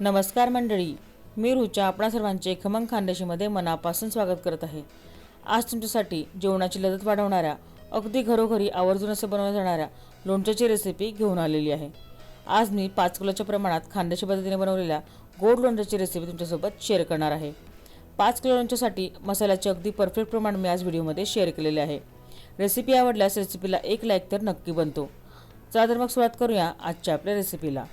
नमस्कार मंडळी मी रुचा आपणा सर्वांचे खमंग खानदेशीमध्ये मनापासून स्वागत करत आहे. आज तुमच्यासाठी जेवणाची लदत वाढवणाऱ्या अगदी घरोघरी आवर्जून असं बनवल्या जाणाऱ्या लोणच्याची रेसिपी घेऊन आलेली आहे. आज मी पाच किलोच्या प्रमाणात खानदेशी पद्धतीने बनवलेल्या गोड लोणच्याची रेसिपी तुमच्यासोबत शेअर करणार आहे. पाच किलो लोणच्यासाठी मसाल्याचे अगदी परफेक्ट प्रमाण मी आज व्हिडिओमध्ये शेअर केलेले आहे. रेसिपी आवडल्यास रेसिपीला एक लाईक तर नक्की बनतो. चला तर मग सुरुवात करूया आजच्या आपल्या रेसिपीला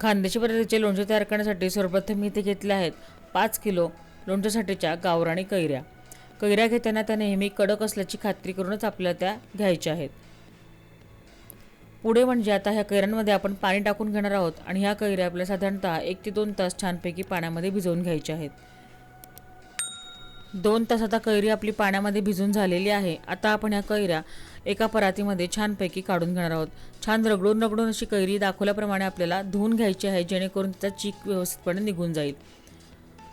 खानदेशी पद्धतीचे लोणचे तयार करण्यासाठी सर्वप्रथम मी इथे घेतले आहेत पाच किलो लोणच्यासाठीच्या गावराणी कैऱ्या. कैऱ्या घेताना त्या नेहमी कडक असल्याची खात्री करूनच आपल्याला त्या घ्यायच्या आहेत. पुढे म्हणजे आता ह्या कैऱ्यांमध्ये आपण पाणी टाकून घेणार आहोत आणि ह्या कैऱ्या आपल्या साधारणतः एक ते दोन तास छानपैकी पाण्यामध्ये भिजवून घ्यायच्या आहेत. दोन तास आता कैरी आपली पाण्यामध्ये भिजून झालेली आहे. आता आपण ह्या कैऱ्या एका परातीमध्ये छानपैकी काढून घेणार आहोत. छान रगडून रगडून अशी कैरी दाखवल्याप्रमाणे आपल्याला धुवून घ्यायची आहे जेणेकरून त्याचा चीक व्यवस्थितपणे निघून जाईल.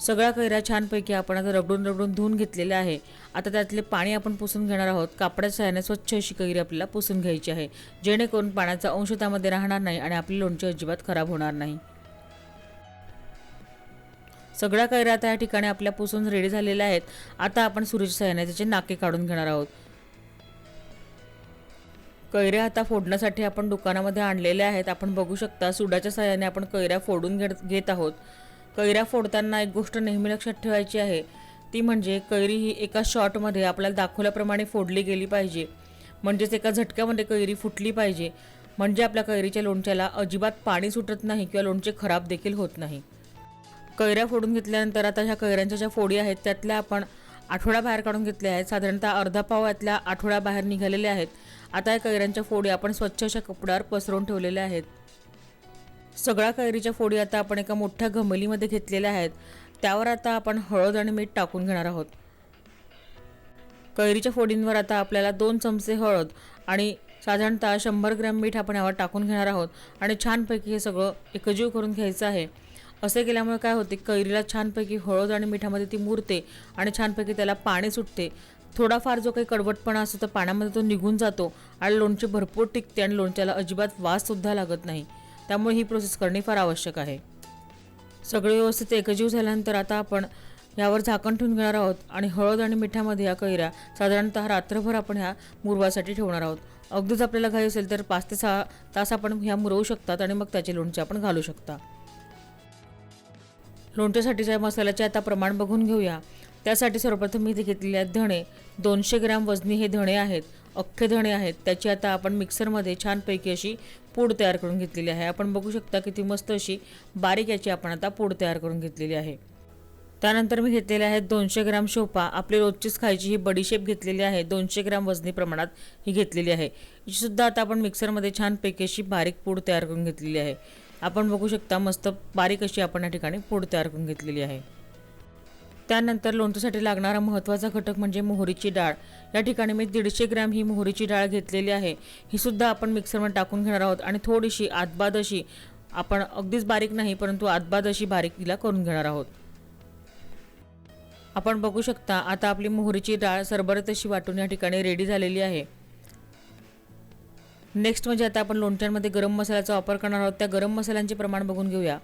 सगळ्या कैऱ्या छानपैकी आपण आता रगडून रगडून धुवून घेतलेल्या आहे. आता त्यातले पाणी आपण पुसून घेणार आहोत. कापडाच्या सहाय्याने स्वच्छ अशी कैरी आपल्याला पुसून घ्यायची आहे जेणेकरून पाण्याचा अंश त्यामध्ये राहणार नाही आणि आपली लोणची अजिबात खराब होणार नाही. सगळ्या कैऱ्या आता या ठिकाणी आपल्या पुसून रेडी झालेल्या आहेत. आता आपण सुरीच्या सहाय्याने त्याचे नाके काढून घेणार आहोत. कैऱ्या आता फोडण्यासाठी आपण दुकानामध्ये आणलेल्या आहेत. आपण बघू शकता सुडाच्या सहाय्याने आपण कैऱ्या फोडून घेत घेत आहोत. कैऱ्या फोडताना एक गोष्ट नेहमी लक्षात ठेवायची आहे. ती म्हणजे कैरी ही एका शॉटमध्ये आपल्याला दाखवल्याप्रमाणे फोडली गेली पाहिजे. म्हणजेच एका झटक्यामध्ये कैरी फुटली पाहिजे. म्हणजे आपल्या कैरीच्या लोणच्याला अजिबात पाणी सुटत नाही किंवा लोणचे खराब देखील होत नाही. कैऱ्या फोडून घेतल्यानंतर आता ह्या कैऱ्यांच्या ज्या फोडी आहेत त्यातल्या आपण आठवड्या बाहेर काढून घेतल्या आहेत. साधारणतः अर्धा पाव यातल्या आठवड्या बाहेर निघालेल्या आहेत. आता या कैऱ्यांच्या फोडी आपण स्वच्छ अशा कपड्यावर पसरवून ठेवलेल्या आहेत. सगळ्या कैरीच्या फोडी आता आपण एका मोठ्या घमेलीमध्ये घेतलेल्या आहेत. त्यावर आता आपण हळद आणि मीठ टाकून घेणार आहोत. कैरीच्या फोडींवर आता आपल्याला दोन चमचे हळद आणि साधारणतः शंभर ग्रॅम मीठ आपण यावर टाकून घेणार आहोत. आणि छानपैकी हे सगळं एकजीव करून घ्यायचं आहे. असे केल्यामुळे काय होते कैरीला छानपैकी हळद आणि मिठामध्ये ती मुरते आणि छानपैकी त्याला पाणी सुटते. थोडाफार जो काही कडवटपणा असतो तर पाण्यामध्ये तो निघून जातो आणि लोणचे भरपूर टिकते आणि लोणच्याला अजिबात वाससुद्धा लागत नाही. त्यामुळे ही प्रोसेस करणे फार आवश्यक आहे. सगळे व्यवस्थित एकजीव झाल्यानंतर आता आपण यावर झाकण ठेवून घेणार आहोत आणि हळद आणि मिठामध्ये या कैऱ्या साधारणतः रात्रभर आपण ह्या मुरवासाठी ठेवणार आहोत. अगदीच आपल्याला घाई असेल तर पाच ते सहा तास आपण ह्या मुरवू शकतात आणि मग त्याचे लोणचे आपण घालू शकता. लोणच्यासाठीच्या मसाल्याचे आता प्रमाण बघून घेऊया. त्यासाठी सर्वप्रथम मी इथे घेतलेले आहेत धणे दोनशे ग्रॅम वजनी हे धणे आहेत अख्खे धणे आहेत. त्याची आता आपण मिक्सरमध्ये छानपैकी अशी पूड तयार करून घेतलेली आहे. आपण बघू शकता किती मस्त अशी बारीक याची आपण आता पूड तयार करून घेतलेली आहे. त्यानंतर मी घेतलेले आहेत दोनशे ग्रॅम शोपा. आपली रोजचीच खायची ही बडीशेप घेतलेली आहे. दोनशे ग्रॅम वजनी प्रमाणात ही घेतलेली आहे. सुद्धा आता आपण मिक्सरमध्ये छानपैकी अशी बारीक पूड तयार करून घेतलेली आहे. आपण बघू शकता मस्त बारीक अशी आपण या ठिकाणी पूड तयार करून घेतलेली आहे. त्यानंतर लोणच्यासाठी लागणारा महत्त्वाचा घटक म्हणजे मोहरीची डाळ. या ठिकाणी मी दीडशे ग्रॅम ही मोहरीची डाळ घेतलेली आहे. ही सुद्धा आपण मिक्सरमध्ये टाकून घेणार आहोत आणि थोडीशी आतबाद अशी आपण अगदीच बारीक नाही परंतु आतबाद अशी बारीक तिला करून घेणार आहोत. आपण बघू शकता आता आपली मोहरीची डाळ सरबरत अशी वाटून या ठिकाणी रेडी झालेली आहे. नेक्स्ट म्हणजे आता आपण लोणच्यांमध्ये गरम मसाल्याचा वापर करणार आहोत. त्या गरम मसाल्यांचे प्रमाण बघून घेऊया.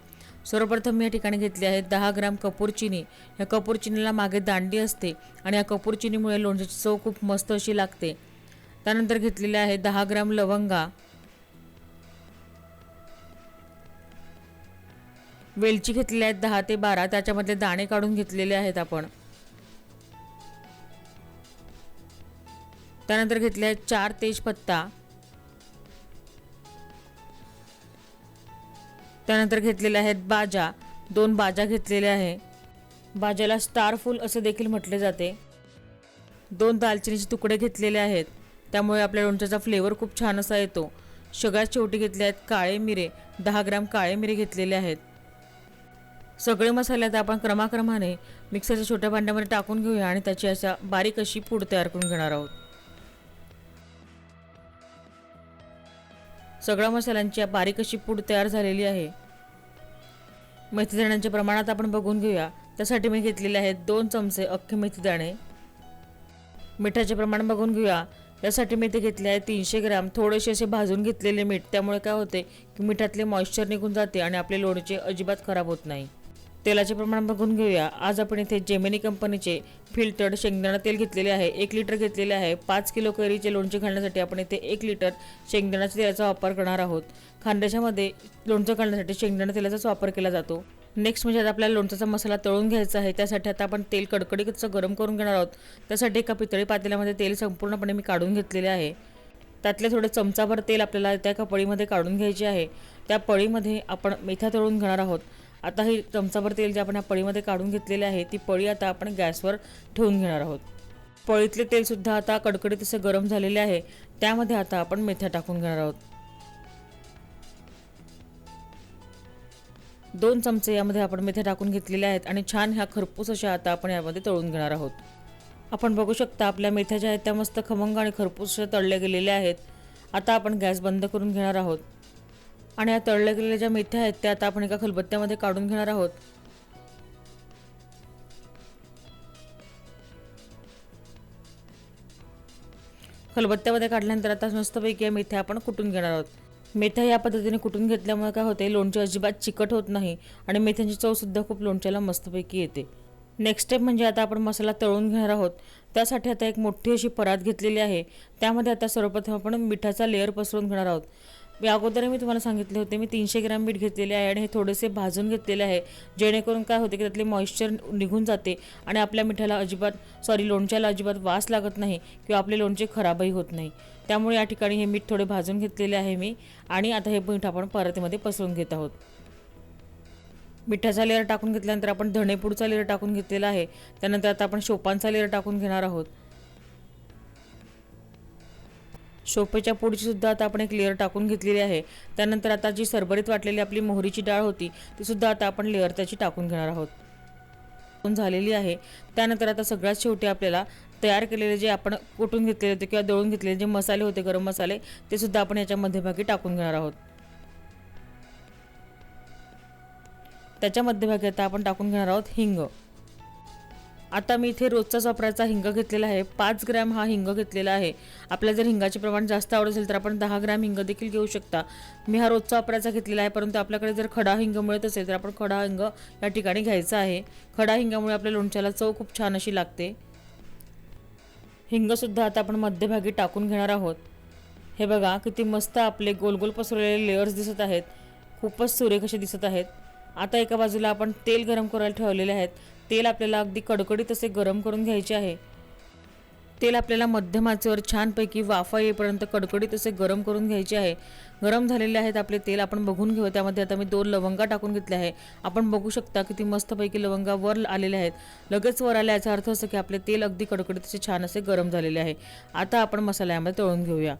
सर्वप्रथम मी या ठिकाणी घेतली आहे दहा ग्राम कपूर चिनी. या कपूर चिनीला मागे दांडी असते आणि या कपूर चिनीमुळे लोणच्याची चव खूप मस्त अशी लागते. त्यानंतर घेतलेले आहे दहा ग्राम लवंगा. वेलची घेतलेली आहेत दहा ते बारा. त्याच्यामधले दाणे काढून घेतलेले आहेत आपण. त्यानंतर घेतले आहेत चार तेजपत्ता. त्यानंतर घेतलेले आहेत बाजा. दोन बाजा घेतलेले आहे. बाजाला स्टारफुल असं असे देखील म्हटले जाते. दोन दालचिनीचे तुकडे घेतलेले आहेत. त्यामुळे आपल्या लोणच्याचा फ्लेवर खूप छान असा येतो. सगळ्यात शेवटी घेतले आहेत काळे मिरे. दहा ग्राम काळे मिरे घेतलेले आहेत. सगळे मसाले आता आपण क्रमाक्रमाने मिक्सरच्या छोट्या भांड्यामध्ये टाकून घेऊया आणि त्याची अशा बारीक अशी पूड तयार करून घेणार आहोत. सगळ्या मसाल्यांची बारीक अशी पूड तयार झालेली आहे. मेथीदाण्यांच्या प्रमाणात आपण बघून घेऊया. त्यासाठी मी घेतलेले आहेत दोन चमचे अख्खे मेथीदाणे. मिठाचे प्रमाण बघून घेऊया. यासाठी मी ते घेतले आहे तीनशे ग्रॅम. थोडेसे असे भाजून घेतलेले मीठ. त्यामुळे काय होते की मिठातले मॉइश्चर निघून जाते आणि आपले लोणचे अजिबात खराब होत नाही. तेलाचे प्रमाण बघून घेऊया. आज आपण इथे जेमिनी कंपनीचे फिल्टर्ड शेंगदाणा तेल घेतलेले आहे. एक लिटर घेतलेले आहे. पाच किलो कैरीचे लोणचे घालण्यासाठी आपण इथे एक लिटर शेंगदाण्याच्या तेलाचा वापर करणार आहोत. खांद्याच्यामध्ये लोणचं घालण्यासाठी शेंगदाणा तेलाचाच वापर केला जातो. नेक्स्ट म्हणजे आता आपल्याला लोणचाचा मसाला तळून घ्यायचा आहे. त्यासाठी आता आपण तेल कडकडीचं गरम करून घेणार आहोत. त्यासाठी एका पितळी पातेल्यामध्ये तेल संपूर्णपणे मी काढून घेतलेले आहे. त्यातले थोडे चमचाभर तेल आपल्याला त्या एका पळीमध्ये काढून घ्यायचे आहे. त्या पळीमध्ये आपण मेथ्या तळून घेणार आहोत. आता ही चमचाभर तेल जे आपण या पळीमध्ये काढून घेतलेले आहे ती पळी आता आपण गॅसवर ठेवून घेणार आहोत. पळीतले तेलसुद्धा आता कडकडीत असे गरम झालेले आहे त्यामध्ये आता आपण मेथ्या टाकून घेणार आहोत. दोन चमचे यामध्ये आपण मेथ्या टाकून घेतलेल्या आहेत आणि छान ह्या खरपूस अशा आता आपण यामध्ये तळून घेणार आहोत. आपण बघू शकता आपल्या मेथ्या ज्या आहेत त्या मस्त खमंग आणि खरपूस तळल्या गेलेल्या आहेत. आता आपण गॅस बंद करून घेणार आहोत. आणि या तळल्या गेलेल्या ज्या मेथ्या आहेत त्या आता आपण एका खलबत्त्यामध्ये काढून घेणार आहोत. खलबत्त्यामध्ये काढल्यानंतर आता मस्तपैकी या मेथ्या आपण कुटून घेणार आहोत. मेथ्या या पद्धतीने कुटून घेतल्यामुळे काय होते लोणचे अजिबात चिकट होत नाही आणि मेथ्यांची चवसुद्धा खूप लोणच्याला मस्तपैकी येते. नेक्स्ट स्टेप म्हणजे आता आपण मसाला तळून घेणार आहोत. त्यासाठी आता एक मोठी अशी परात घेतलेली आहे. त्यामध्ये आता सर्वप्रथम आपण मिठाचा लेअर पसरून घेणार आहोत. मी अगोदर मी तुम्हाला सांगितले होते मी तीनशे ग्रॅम मीठ घेतलेले आहे आणि हे थोडेसे भाजून घेतलेले आहे जेणेकरून काय होते की त्यातले मॉइश्चर निघून जाते आणि आपल्या मिठाला अजिबात सॉरी लोणच्याला अजिबात वास लागत नाही किंवा आपले लोणचे खराबही होत नाही. त्यामुळे या ठिकाणी हे मीठ थोडे भाजून घेतलेले आहे मी आणि आता हे मीठ आपण परातीमध्ये पसरून घेत आहोत. मिठाचा लेअर टाकून घेतल्यानंतर आपण धणेपूडचा लेअर टाकून घेतलेला आहे त्यानंतर आता आपण शोपांचा लेअर टाकून घेणार आहोत. शोपेच्या पुढची सुद्धा आता आपण एक लेअर टाकून घेतलेली आहे. त्यानंतर आता जी सरभरीत वाटलेली आपली मोहरीची डाळ होती ती सुद्धा आता आपण लेअर त्याची टाकून घेणार आहोत. झालेली आहे. त्यानंतर आता सगळ्यात शेवटी आपल्याला तयार केलेले जे आपण कुटून घेतलेले होते किंवा दळून घेतलेले जे मसाले होते गरम मसाले ते सुद्धा आपण याच्या मध्यभागी टाकून घेणार आहोत. त्याच्या मध्यभागी आता आपण टाकून घेणार आहोत हिंग. आता मी इथे रोजचाच वापरायचा हिंग घेतलेला आहे. पाच ग्रॅम हा हिंग घेतलेला आहे. आपल्याला जर हिंगाचे प्रमाण जास्त आवडत असेल तर आपण दहा ग्रॅम हिंग देखील घेऊ शकता. मी हा रोजचा वापरायचा घेतलेला आहे परंतु आपल्याकडे जर खडा हिंग मिळत असेल तर आपण खडा हिंग या ठिकाणी घ्यायचा आहे. खडा हिंगामुळे आपल्या लोणच्याला चव खूप छान अशी लागते. हिंगसुद्धा आता आपण मध्यभागी टाकून घेणार आहोत. हे बघा किती मस्त आपले गोल गोल पसरलेले लेअर्स दिसत आहेत. खूपच सुरेख असे दिसत आहेत. आता एका बाजूला आपण तेल गरम करायला ठेवलेले आहेत. तेल आपल्याला अगदी कडकडीत असे गरम करून घ्यायचे आहे. तेल आपल्याला मध्यम आचेवर छानपैकी वाफा येईपर्यंत कडकडीत असे गरम करून घ्यायचे आहे. गरम झालेले आहेत आपले तेल आपण बघून घेऊ. त्यामध्ये आता मी दोन लवंगा टाकून घेतले आहे. आपण बघू शकता किती मस्तपैकी लवंगा वर आलेले आहेत. लगेच वर आले याचा अर्थ असं की आपले तेल अगदी कडकडीत असे छान असे गरम झालेले आहे. आता आपण मसाला यामध्ये तळून घेऊया.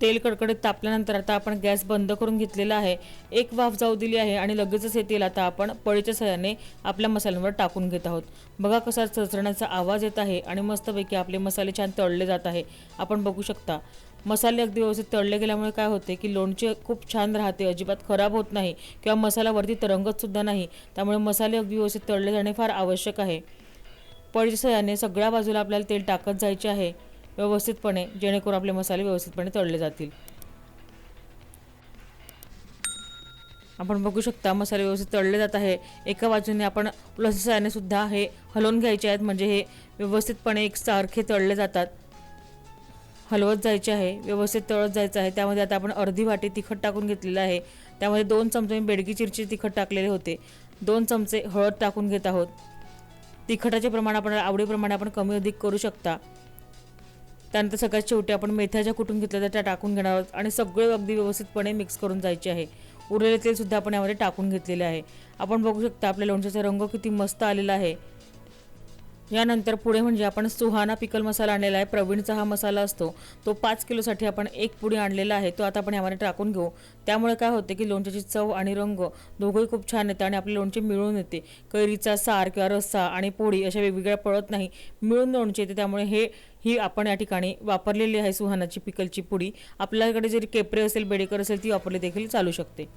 तेल कडकडीत तापल्यानंतर आता आपण गॅस बंद करून घेतलेला आहे. एक वाफ जाऊ दिली आहे आणि लगेचच हे तेल आता आपण पळीच्या सहाय्याने आपल्या मसाल्यांवर टाकून घेत आहोत. बघा कसा चचरण्याचा आवाज येत आहे आणि मस्तपैकी आपले मसाले छान तळले जात आहे. आपण बघू शकता. मसाले अगदी व्यवस्थित तळले गेल्यामुळे काय होते की लोणचे खूप छान राहते अजिबात खराब होत नाही किंवा मसाल्यावरती तरंगतसुद्धा नाही. त्यामुळे मसाले अगदी व्यवस्थित तळले जाणे फार आवश्यक आहे. पळीच्या सहाय्याने सगळ्या बाजूला आपल्याला तेल टाकत जायचे आहे. व्यवस्थितपणे जेणेकरून आपले मसाले व्यवस्थितपणे तळले जातील. आपण बघू शकता मसाले व्यवस्थित तळले जात आहे. एका बाजूने आपण लसण्याने सुद्धा हे हलवून घ्यायचे आहेत म्हणजे हे व्यवस्थितपणे एक सारखे तळले जातात. हलवत जायचे आहे व्यवस्थित तळत जायचं आहे. त्यामध्ये आता आपण अर्धी वाटी तिखट टाकून घेतलेलं आहे. त्यामध्ये दोन चमचे बेडगी चिरची तिखट टाकलेले होते. दोन चमचे हळद टाकून घेत आहोत. तिखटाचे प्रमाण आपण आवडीप्रमाणे आपण कमी अधिक करू शकता. त्यानंतर सगळ्यात शेवटी आपण मेथ्या ज्या घेतल्या घेतल्या त्या टाकून घेणार आहोत आणि सगळे अगदी व्यवस्थितपणे मिक्स करून जायचे आहे. उरलेले तेलसुद्धा आपण यामध्ये टाकून घेतलेले आहे. आपण बघू शकता आपल्या लोणच्याचा रंग किती मस्त आलेला आहे. यानंतर पुढे म्हणजे आपण सुहाना पिकल मसाला आणलेला आहे. प्रवीणचा हा मसाला असतो. तो पाच किलोसाठी आपण एक पुडी आणलेला आहे. तो आता आपण यामध्ये टाकून घेऊ. त्यामुळे काय होते की लोणच्याची चव आणि रंग दोघंही खूप छान येते आणि आपले लोणचे मिळून येते. कैरीचा सार किंवा रस्सा आणि पोळी अशा वेगवेगळ्या पळत नाही. मिळून लोणचे येते. त्यामुळे हे ही आपण या ठिकाणी वापरलेली आहे सुहानाची पिकलची पुडी. आपल्याकडे जरी केपरे असेल बेडेकर असेल ती वापरली देखील चालू शकते.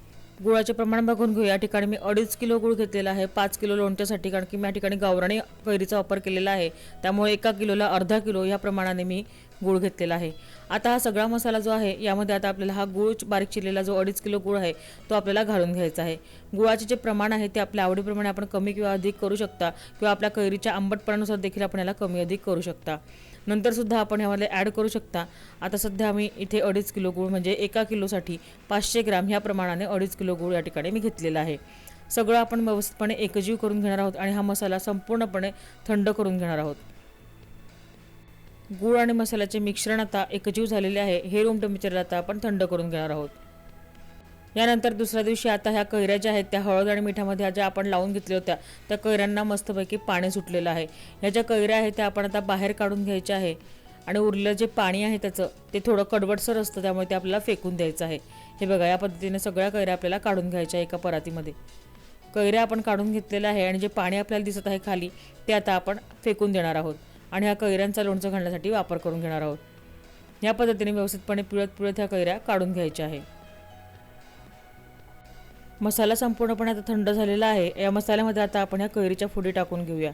गुळाचे प्रमाण बघून घेऊ या ठिकाणी मी अडीच किलो गुळ घेतलेला आहे पाच किलो लोणच्यासाठी कारण की मी या ठिकाणी गावराणी कैरीचा वापर केलेला आहे. त्यामुळे एका किलोला अर्धा किलो या प्रमाणाने मी गूळ घेतलेला आहे. आता हा सगळा मसाला जो आहे यामध्ये आता आपल्याला हा गूळ बारीक चिरलेला जो अडीच किलो गुळ आहे तो आपल्याला घालून घ्यायचा आहे. गुळाचे जे प्रमाण आहे ते आपल्या आवडीप्रमाणे आपण कमी किंवा अधिक करू शकता किंवा आपल्या कैरीच्या आंबटपणानुसार देखील आपण याला कमी अधिक करू शकता. नंतरसुद्धा आपण ह्यामध्ये ॲड करू शकता. आता सध्या आम्ही इथे अडीच किलो गूळ म्हणजे एका किलोसाठी पाचशे ग्राम ह्या प्रमाणाने अडीच किलो गूळ या ठिकाणी मी घेतलेला आहे. सगळं आपण व्यवस्थितपणे एकजीव करून घेणार आहोत आणि हा मसाला संपूर्णपणे थंड करून घेणार आहोत. गूळ आणि मसाल्याचे मिश्रण आता एकजीव झालेले आहे. हे रूम टेम्परेचरला आता आपण थंड करून घेणार आहोत. यानंतर दुसऱ्या दिवशी आता ह्या कैऱ्या ज्या आहेत त्या हळद आणि मिठामध्ये ज्या आपण लावून घेतल्या होत्या त्या कैऱ्यांना मस्तपैकी पाणी सुटलेलं आहे. ह्या ज्या कैऱ्या आहेत त्या आपण आता बाहेर काढून घ्यायच्या आहे आणि उरलेलं जे पाणी आहे त्याचं ते थोडं कडवटसर असतं त्यामुळे ते आपल्याला फेकून द्यायचं आहे. हे बघा या पद्धतीने सगळ्या कैऱ्या आपल्याला काढून घ्यायच्या एका परातीमध्ये. कैऱ्या आपण काढून घेतलेल्या आहे आणि जे पाणी आपल्याला दिसत आहे खाली ते आता आपण फेकून देणार आहोत आणि ह्या कैऱ्यांचा लोणचं घालण्यासाठी वापर करून घेणार आहोत. या पद्धतीने व्यवस्थितपणे पिळत पिळत ह्या कैऱ्या काढून घ्यायच्या आहे. मसाला संपूर्णपणे आता थंड झालेला आहे. या मसाल्यामध्ये आता आपण ह्या कैरीच्या फुडी टाकून घेऊया.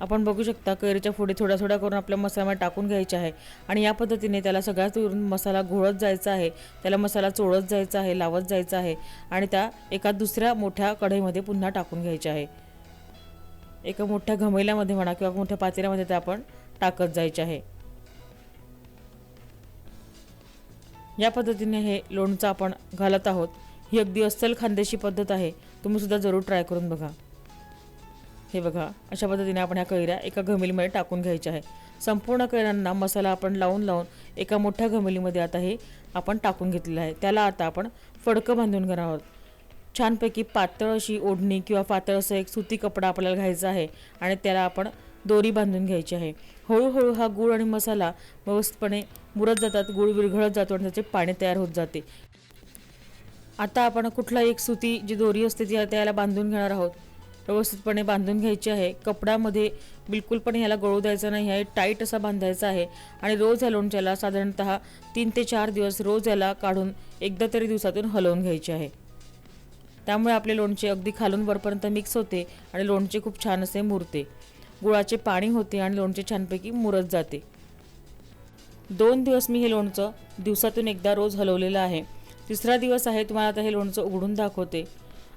आपण बघू शकता कैरीच्या फोडी थोड्या थोड्या करून आपल्या मसाल्यामध्ये टाकून घ्यायच्या आहे. आणि या पद्धतीने त्याला सगळ्याच वरून मसाला घोळत जायचा आहे. त्याला मसाला चोळत जायचा आहे लावत जायचा आहे. आणि त्या एका दुसऱ्या मोठ्या कढईमध्ये पुन्हा टाकून घ्यायच्या आहे. एका मोठ्या घमेल्यामध्ये म्हणा किंवा मोठ्या पातेल्यामध्ये ते आपण टाकत जायचे आहे. या पद्धतीने हे लोणचं आपण घालत आहोत. ही अगदी अस्सल खानदेशी पद्धत आहे. तुम्ही सुद्धा जरूर ट्राय करून बघा. हे बघा अशा पद्धतीने आपण ह्या कैऱ्या एका घमेलीमध्ये टाकून घ्यायच्या आहे. संपूर्ण कैऱ्यांना मसाला आपण लावून लावून एका मोठ्या घमेलीमध्ये आता हे आपण टाकून घेतलेलं आहे. त्याला आता आपण फडकं बांधून घेणार आहोत. छानपैकी पातळ अशी ओढणी किंवा पातळ असं एक सुती कपडा आपल्याला घ्यायचा आहे आणि त्याला आपण दोरी बांधून घ्यायची आहे. हळूहळू हा गूळ आणि मसाला व्यवस्थितपणे मुरत जातात गुळ विरघळत जातो आणि त्याचे पाणी तयार होत जाते. आता आपण कुठला एक सुती जी दोरी असते ती त्याला बांधून घेणार आहोत. व्यवस्थितपणे बांधून घ्यायची आहे. कपड्यामध्ये बिलकुल पण ह्याला गळू द्यायचं नाही. आहे टाईट असा बांधायचा आहे. आणि रोज या लोणच्याला साधारणतः तीन ते चार दिवस रोज याला काढून एकदा तरी दिवसातून हलवून घ्यायचे आहे. त्यामुळे आपले लोणचे अगदी खालून वरपर्यंत मिक्स होते आणि लोणचे खूप छान असे मुरते. गुळाचे पाणी होते आणि लोणचे छानपैकी मुरत जाते. दोन दिवस मी हे लोणचं दिवसातून एकदा रोज हलवलेलं आहे. तिसरा दिवस आहे तुम्हाला आता हे लोणचं उघडून दाखवते.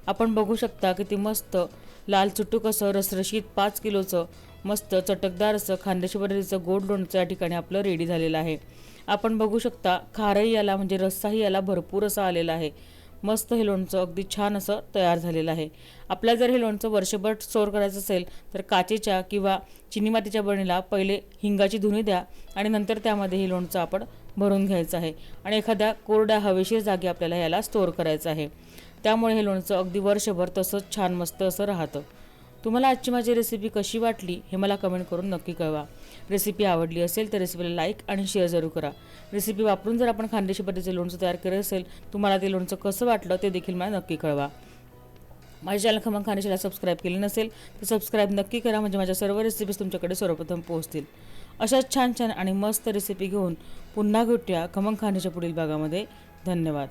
आपण बघू शकता की ते मस्त लाल चुटूक असं रसरशीत पाच किलोचं मस्त चटकदार असं खानदेशी गोड लोणचं या ठिकाणी आपलं रेडी झालेलं आहे. आपण बघू शकता खारही याला म्हणजे रस्साही याला भरपूर असा आलेला आहे. मस्त हे लोणचं अगदी छान असं तयार झालेलं आहे. आपल्याला जर हे लोणचं वर्षभर स्टोअर करायचं असेल तर काचेच्या किंवा चिनी मातीच्या बरणीला पहिले हिंगाची धुणी द्या आणि नंतर त्यामध्ये हे लोणचं आपण भरून घ्यायचं आहे. आणि एखाद्या कोरड्या हवेशीर जागी आपल्याला याला स्टोअर करायचं आहे. त्यामुळे हे लोणचं अगदी वर्षभर तसंच छान मस्त असं राहतं. तुम्हाला आजची माझी रेसिपी कशी वाटली हे मला कमेंट करून नक्की कळवा. रेसिपी आवडली असेल तर रेसिपीला लाईक आणि शेअर जरूर करा. रेसिपी वापरून जर आपण खानदेशी पद्धतीचे लोणचं तयार केलं असेल तुम्हाला ते लोणचं कसं वाटलं ते देखील मला नक्की कळवा. माझ्या चॅनल खमंग खानदेशीला सबस्क्राईब केले नसेल तर सबस्क्राईब नक्की करा. म्हणजे माझ्या सर्व रेसिपीज तुमच्याकडे सर्वप्रथम पोहोचतील. अशाच छान छान आणि मस्त रेसिपी घेऊन पुन्हा भेटूया खमंग खाण्याच्या पुढील भागामध्ये. धन्यवाद.